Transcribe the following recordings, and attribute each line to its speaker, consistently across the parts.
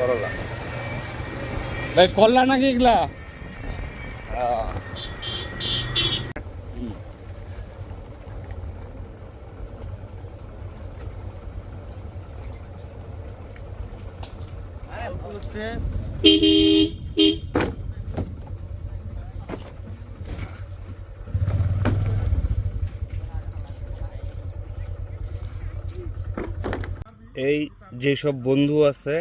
Speaker 1: করলা ভাই করলা নাকি এগুলা আহ। এই যেসব বন্ধু আছে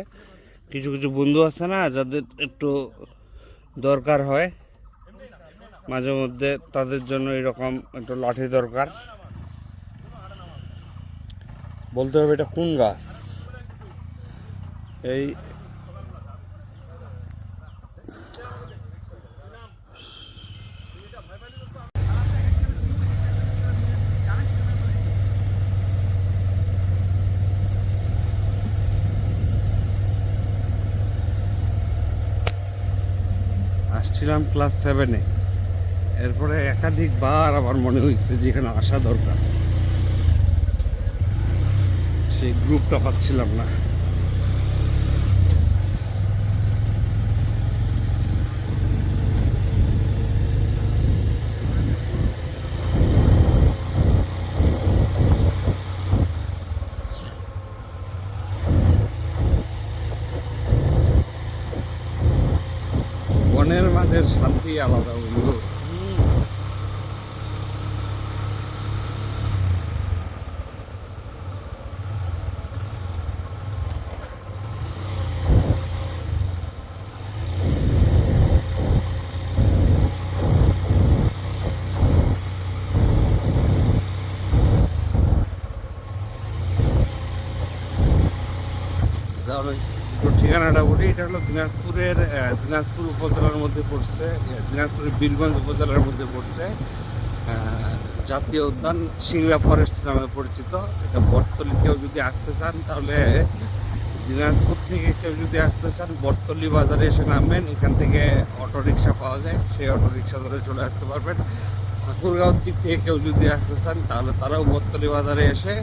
Speaker 1: কিছু কিছু বন্ধু আছে না, যাদের একটু দরকার হয়। মাঝে মধ্যে তাদের জন্য এরকম একটু লাঠি দরকার। বলতে হবে এটা কোন গাছ? এই আসছিলাম ক্লাস সেভেনে এরপরে একাধিকবার আমার মনে হয়েছে যেখানে আসা দরকার। সেই গ্রুপটা পাচ্ছিলাম না। বনের মাঝের শান্তি আলাদা বন্ধু তাহলে একটু ঠিকানাটা বলি এটা হলো দিনাজপুরের দিনাজপুর উপজেলার মধ্যে পড়ছে এ, দিনাজপুরের বীরগঞ্জ উপজেলার মধ্যে পড়ছে জাতীয় উদ্যান সিংড়া ফরেস্ট নামে পরিচিত এটা বটতলি কেউ যদি আসতে চান তাহলে দিনাজপুর থেকে কেউ যদি আসতে চান বটতলি বাজারে এসে নামবেন এখান থেকে অটো রিক্সা পাওয়া যায় সেই অটো রিক্সা ধরে চলে আসতে পারবেন। ঠাকুরগাঁওর দিক থেকে কেউ যদি আসতে চান তাহলে তারাও বটতলি বাজারে এসে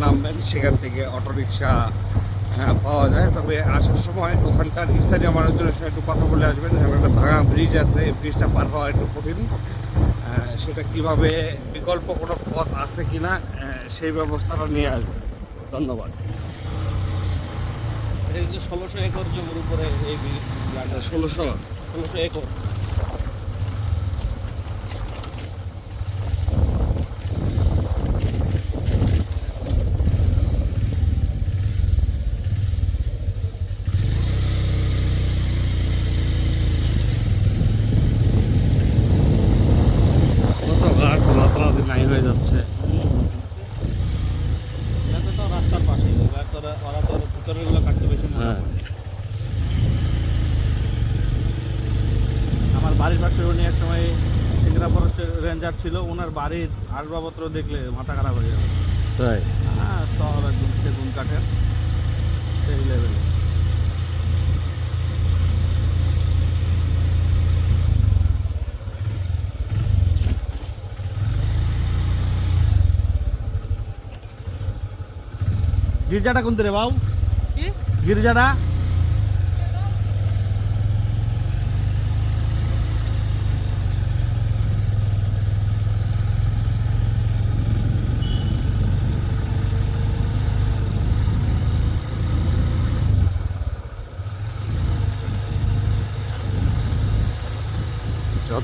Speaker 1: নামবেন সেখান থেকে অটো রিক্সা পাওয়া যায়। তবে আসার সময় ওখানকার স্থানীয় মানুষজনের সঙ্গে একটু কথা বলে আসবেন। এখানে একটা ভাঙা ব্রিজ আছে এই ব্রিজটা পার হওয়া একটু কঠিন। সেটা কীভাবে বিকল্প কোনো পথ আছে কিনা আহ, সেই ব্যবস্থাটা নিয়ে আসবেন। ধন্যবাদ।
Speaker 2: এই যে ষোলোশো একর জমির উপরে এই
Speaker 1: ষোলোশো?
Speaker 2: ষোলোশো একর
Speaker 1: কত গাছ রাতারাতি নাই হয়ে যাচ্ছে
Speaker 2: এটা তো রাস্তার পাশে এবার তো ওরা ওরা তো ভিতরেরগুলো কাটতে বেশি মজা
Speaker 1: হ্যাঁ।
Speaker 2: পায়। আমার বাড়ির পাশে উনি এক সময় সিংড়া ফরেস্টের রেঞ্জার ছিল ওনার বাড়ির আসবাবপত্র দেখলে মাথা খারাপ হয়ে যাবে।
Speaker 1: তাই?
Speaker 2: হ্যাঁ সব একদম সেগুন কাঠের সেই লেভেলে গির্জাটা কোনতে রে বাবু? গির্জাটা?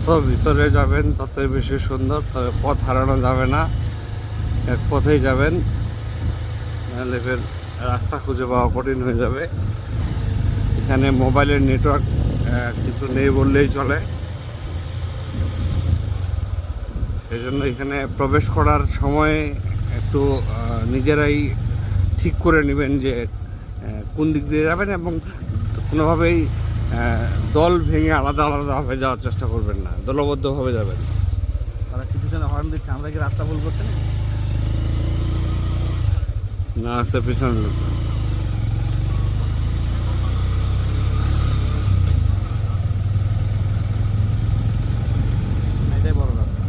Speaker 1: যত ভিতরে যাবেন ততই বেশি সুন্দর পথ হারানো যাবে না। এক পথেই যাবেন, নাহলে ফের রাস্তা খুঁজে পাওয়া কঠিন হয়ে যাবে। এখানে মোবাইলের নেটওয়ার্ক কিছু নেই বললেই চলে। সেই জন্য এখানে প্রবেশ করার সময় একটু নিজেরাই ঠিক করে নেবেন যে কোন দিক দিয়ে যাবেন এবং কোনোভাবেই দল ভেঙে আলাদা আলাদা হয়ে যাওয়ার চেষ্টা করবেন না দলবদ্ধ দলবদ্ধভাবে যাবেন।
Speaker 2: তারা কিছু জন হর্ন দিচ্ছে আমরা কি রাস্তা ভুল করতে
Speaker 1: না আছে পিছনে লোক
Speaker 2: এটাই বড় রাস্তা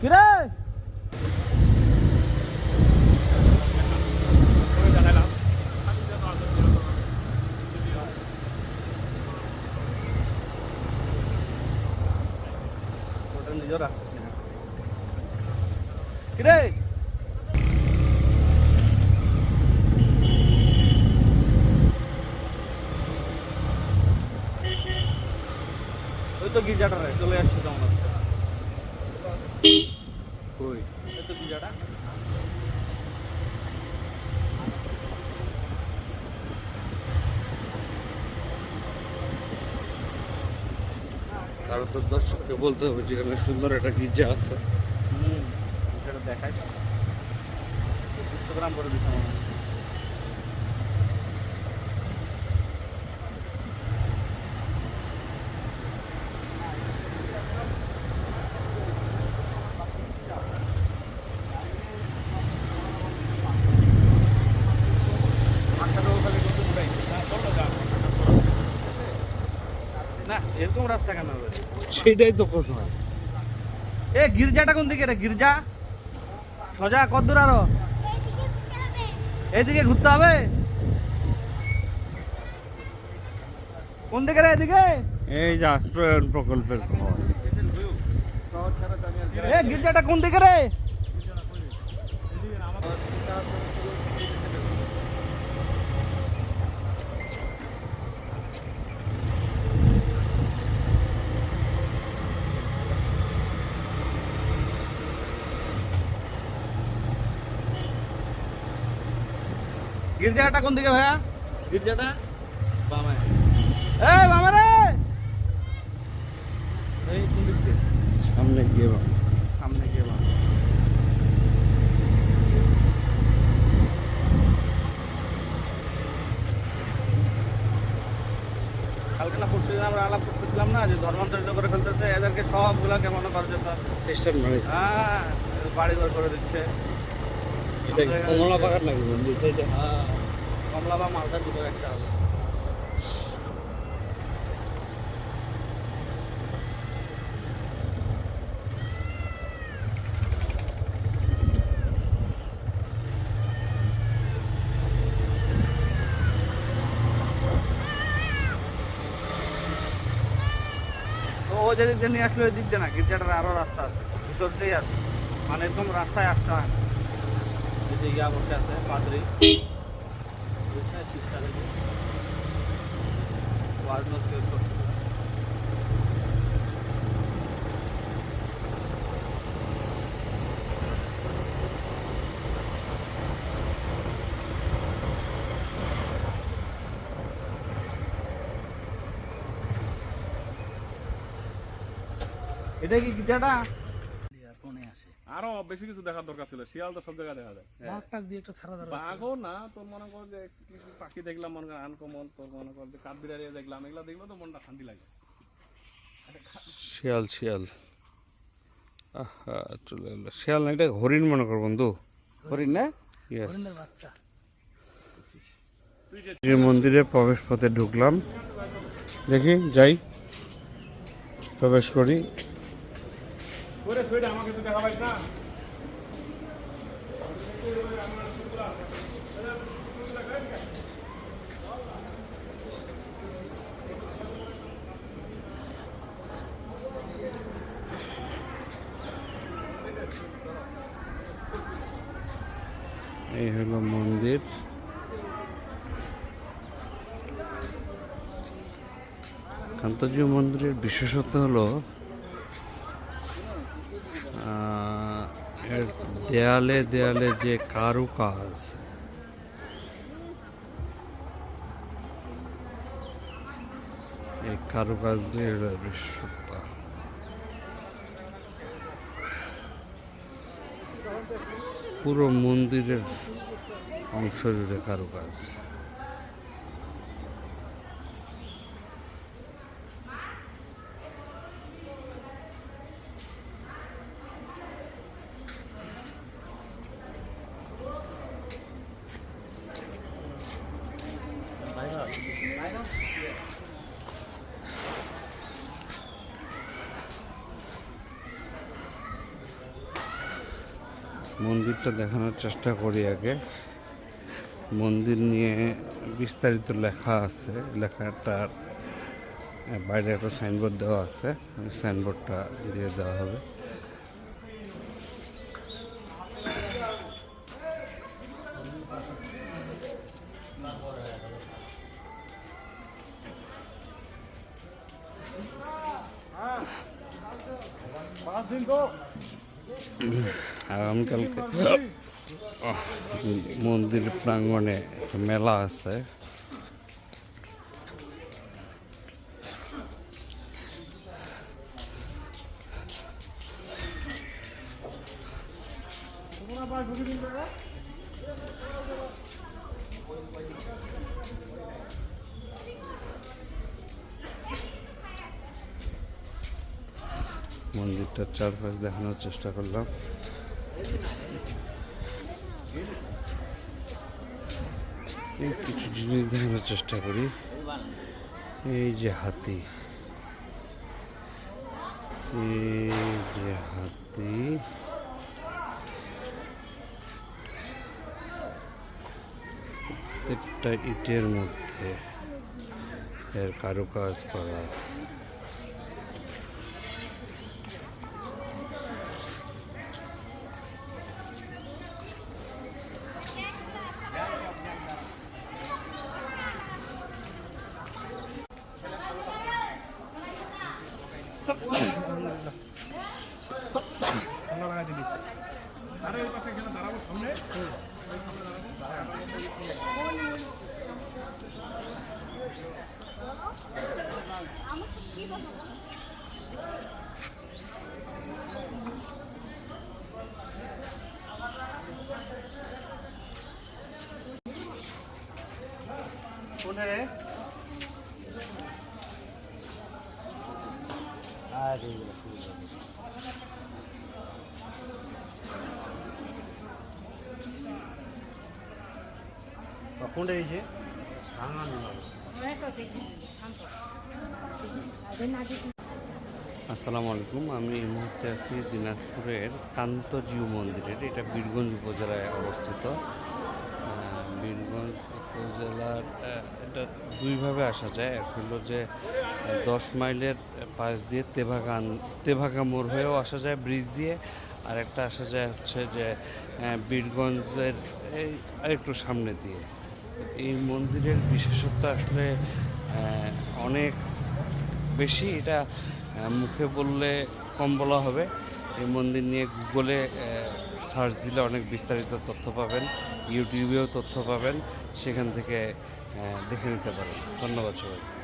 Speaker 2: কিরে নিজেও রাস্তা চিনে না। কিরে ওই তো চলে আসছে কেমন
Speaker 1: কই?
Speaker 2: এই তো গির্জাটা।
Speaker 1: তো দর্শককে বলতে হবে যেখানে সুন্দর একটা গির্জা আছে।
Speaker 2: হুম সেটা দেখাই। ইনস্টাগ্রাম করে দিতে মনে হয়। না এরকম রাস্তা কেন
Speaker 1: সেটাই তো কথা
Speaker 2: এ গির্জাটা কোন দিকে রে? গির্জা? সোজা কত দূর আরও। এইদিকে ঘুরতে হবে? কোন দিকে রে এদিকে?
Speaker 1: এই যে আশ্রয়ন প্রকল্পের ঘর।
Speaker 2: এ গির্জাটা কোন দিকে রে? গির্জাটা কোন দিকে ভাইয়া? গির্জাটা বামে। এ বামে রে! এই কোন দিক
Speaker 1: সামনে গিয়ে বা-
Speaker 2: সামনে গিয়ে বাম। কালকে না পরশু আমরা আলাপ করতেছিলাম না যে ধর্মান্তরিত করে ফেলতেছে এদেরকে সবগুলোকে মনে করে যে তার
Speaker 1: খ্রিস্টান
Speaker 2: হ্যাঁ বাড়ি ঘর করে দিচ্ছে।
Speaker 1: এটা কি কমলা বাগান নাকি মন্দির এটা
Speaker 2: হ্যাঁ কমলা বা মালদা দুটো একটা হবে। ও যেদিক দিয়ে নিয়ে আসলো দিক দিয়ে না গির্জাটার আরও রাস্তা আছে, ভিতর দিয়েই আছে। মানে একদম রাস্তায় আসতে হয় শিক্ষা থেকে। ওয়াজ নসিহত করছে। এটা কি গির্জাটা
Speaker 3: আরও বেশি কিছু দেখার দরকার ছিল। শিয়াল তো সব জায়গায় দেখা যায়। বাঘও না তোর মনে কর যে কিছু পাখি দেখলাম মনে কর আনকমন তোর মনে কর যে কাঠবিড়ারি দেখলাম এগুলো দেখলে তো মনটা শান্তি লাগে।
Speaker 1: শিয়াল শিয়াল। আহা চলে এলো। শিয়াল না এটা হরিণ মনে কর বন্ধু। হরিণ না? যে মন্দিরে প্রবেশ পথে ঢুকলাম। দেখি যাই। প্রবেশ করি।
Speaker 3: ওরে সোয়েটা আমাকে তো না।
Speaker 1: এই হলো মন্দির। কান্তজি মন্দিরের বিশেষত্ব হলো আহ, এর দেয়ালে দেয়ালে যে কারুকাজ। এই কারুকাজ পুরো মন্দিরের অংশ জুড়ে কারুকাজ। মন্দিরটা দেখানোর চেষ্টা করি আগে। মন্দির নিয়ে বিস্তারিত লেখা আছে। লেখাটার বাইরে একটা সাইনবোর্ড দেওয়া আছে। সাইনবোর্ডটা দিয়ে দেওয়া হবে। আগামীকালকে মন্দির প্রাঙ্গণে মেলা আছে। মন্দিরটার চারপাশ দেখানোর চেষ্টা করলাম। কিছু জিনিস দেখানোর চেষ্টা করি। এই যে হাতি। এই যে হাতি। প্রত্যেকটা ইটের মধ্যে এর কারুকাজ করা আছে।
Speaker 2: কোনে কোনে এসে
Speaker 1: আসসালামু আলাইকুম আমি এই মুহূর্তে আছি দিনাজপুরের কান্তজিউ মন্দিরের এটা বীরগঞ্জ উপজেলায় অবস্থিত। এটা দুইভাবে আসা যায়। এক হলো যে দশ মাইলের পাশ দিয়ে তেভাগা তেভাগা মোড় হয়েও আসা যায় ব্রিজ দিয়ে। আর একটা আসা যায় হচ্ছে যে বীরগঞ্জের এই একটু সামনে দিয়ে। এই মন্দিরের বিশেষত্ব আসলে অনেক বেশি। এটা মুখে বললে কম বলা হবে। এই মন্দির নিয়ে গুগলে সার্চ দিলে অনেক বিস্তারিত তথ্য পাবেন। ইউটিউবেও তথ্য পাবেন। সেখান থেকে দেখে নিতে পারে ধন্যবাদ সবাই